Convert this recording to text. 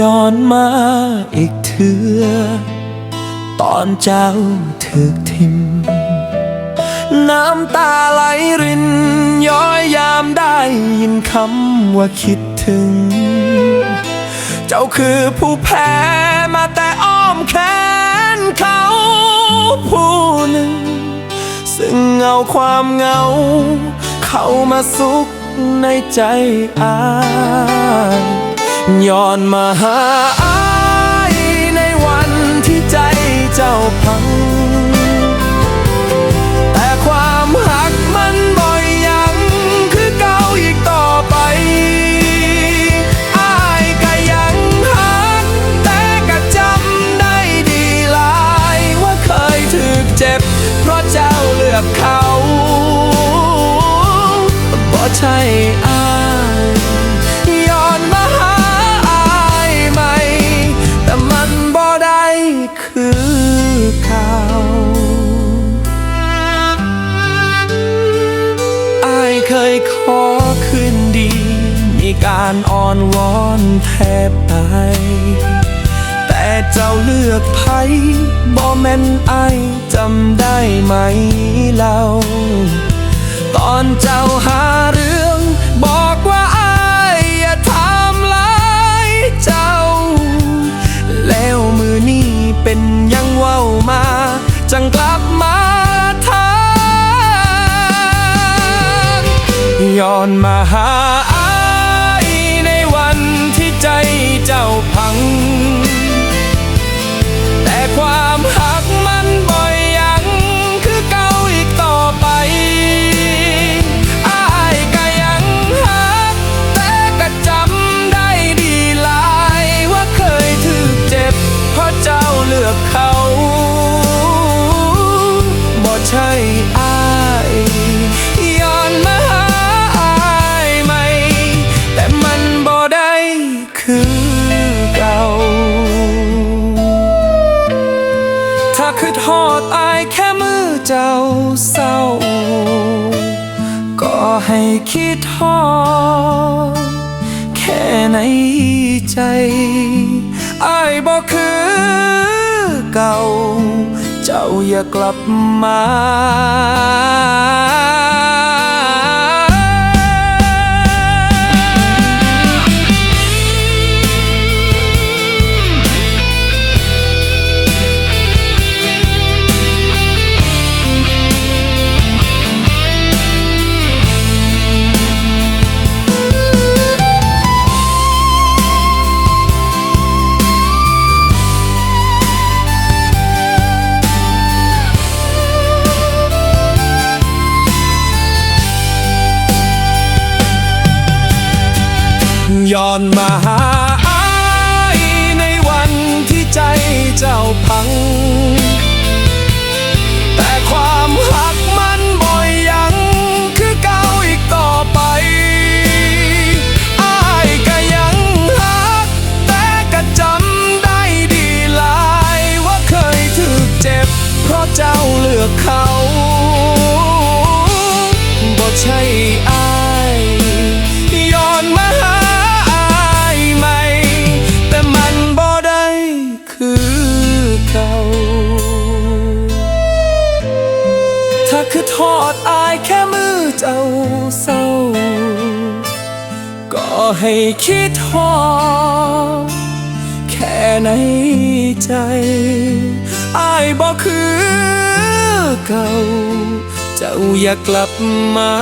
ย้อนมาอีกเถือ ตอนเจ้าถึกทิม น้ำตาไหลริน ย้อยยามได้ยินคำว่าคิดถึง เจ้าคือผู้แพ้มาแต่อ้อมแขนเขาผู้หนึ่ง ซึ่งเงาความเงา เข้ามาสุกในใจอายย้อนมาหาอายาเลือกเขา บ่ใช่อายย้อนมาหาอายใหม่ แต่มันบ่ได้คือเขาอายเคยขอคืนดี มีการอ้อนวอนแทบตายแต่เจ้าเลือกไพ่บ่แม่นไอจำได้ไหม เล่า ตอนเจ้าหาเรื่องบอกว่าอายอย่าทำร้ายเจ้า แล้วมือนี้เป็นยังเว้ามา จังกลับมาทางย้อนมาหา ถ้าคือทอดอายแค่มือเจ้าเศร้า ก็ให้คิดทอดแค่ในใจอายบอกคือเก่า เจ้าอย่ากลับมา ย้อนมาหาอายในวันที่ใจเจ้าพัง คือทอดอายแค่มือเจ้าเศร้า ก็ให้คิดทอดแค่ในใจ อายบอกคือเก่า เจ้าอย่ากลับมา